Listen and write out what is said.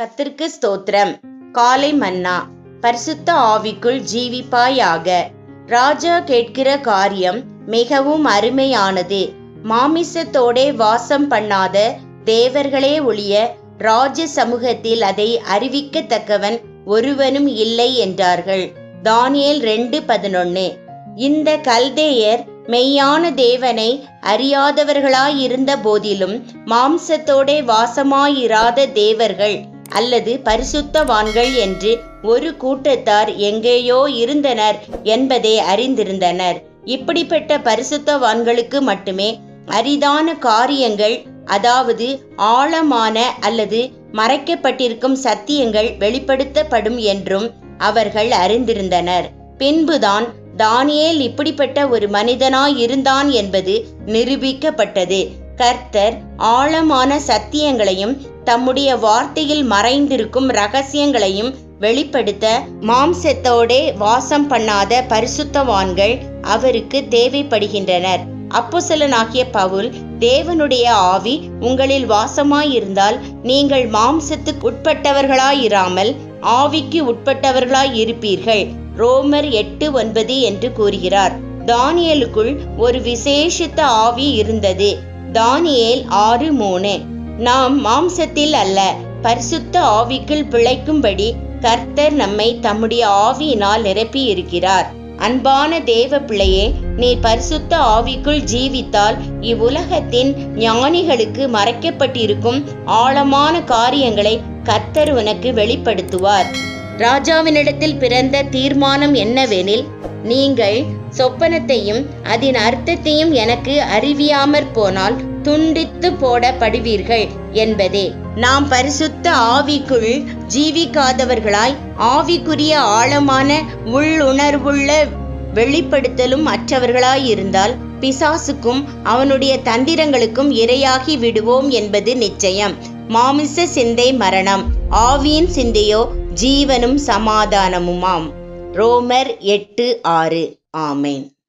கத்திற்கு ஸ்தோத்திரம். காலை மன்னா. பரிசுத்த ஆவிக்குள் ஜீவிப்பாயாக. ராஜா கேட்கிற காரியம் மிகவும் அருமையானது. மாமிசத்தோடே வாசம் பண்ணாத தேவர்களே ஒழிய ராஜ சமூகத்தில் அதை அறிவிக்கத்தக்கவன் ஒருவனும் இல்லை என்றார்கள். தானியல் ரெண்டு பதினொன்னு. இந்த கல்தேயர் மெய்யான தேவனை அறியாதவர்களாயிருந்த போதிலும் மாம்சத்தோடே வாசமாயிராத தேவர்கள் அல்லது பரிசுத்தவான்கள் என்று ஒரு கூட்டத்தார் எங்கேயோ இருந்தனர் என்பதை அறிந்திருந்தனர். இப்படிப்பட்ட பரிசுத்தவான்களுக்கு மட்டுமே அரிதான காரியங்கள் அதாவது ஆழமான அல்லது மறைக்கப்பட்டிருக்கும் சத்தியங்கள் வெளிப்படுத்தப்படும் என்றும் அவர்கள் அறிந்திருந்தனர். பின்புதான் தானியேல் இப்படிப்பட்ட ஒரு மனிதனாய் இருந்தான் என்பது நிரூபிக்கப்பட்டது. கர்த்தர் ஆழமான சத்தியங்களையும் தம்முடைய வார்த்தையில் மறைந்திருக்கும் ரகசியங்களையும் வெளிப்படுத்த மாம்சத்தோடே வாசம் பண்ணாத பரிசுத்தவான்கள் அவருக்கு தேவைப்படுகின்றனர். அப்போசலனாகிய பவுல் தேவனுடைய ஆவி உங்களில் வாசமாயிருந்தால் நீங்கள் மாம்சத்துக்கு உட்பட்டவர்களாயிராமல் ஆவிக்கு உட்பட்டவர்களாய் இருப்பீர்கள் ரோமர் எட்டு ஒன்பது என்று கூறுகிறார். தானியலுக்குள் ஒரு விசேஷித்த ஆவி இருந்தது. தானியேல் ஆறு மூணு. நாம் மாம்சத்தில் அல்ல பரிசுத்த ஆவிக்குள் பிழைக்கும்படி கர்த்தர் நம்மை தம்முடைய ஆவியினால் நிரப்பி இருக்கிறார் அன்பான தேவ பிள்ளையே நீ பரிசுத்த ஆவிக்குள் ஜீவித்தால் இவ்வுலகத்தின் ஞானிகளுக்கு மறைக்கப்பட்டிருக்கும் ஆழமான காரியங்களை கர்த்தர் உனக்கு வெளிப்படுத்துவார். ராஜாவினிடத்தில் பிறந்த தீர்மானம் என்னவெனில் நீங்கள் சொப்பனத்தையும் அதன் அர்த்தத்தையும் எனக்கு அறிவியாமற் போனால் துண்டித்து போடப்படுவீர்கள் என்பதே. நாம் பரிசுத்த ஆவிக்குள் ஜீவிக்காதவர்களாய் ஆவிக்குரிய ஆழமான உள்ளுணர்வுள்ள வெளிப்படுத்தலும் அற்றவர்களாயிருந்தால் பிசாசுக்கும் அவனுடைய தந்திரங்களுக்கும் இரையாகி விடுவோம் என்பது நிச்சயம். மாமிச சிந்தை மரணம். ஆவியின் சிந்தையோ ஜீவனும் சமாதானமுமாம். ரோமர் எட்டு ஆறு. ஆமேன்.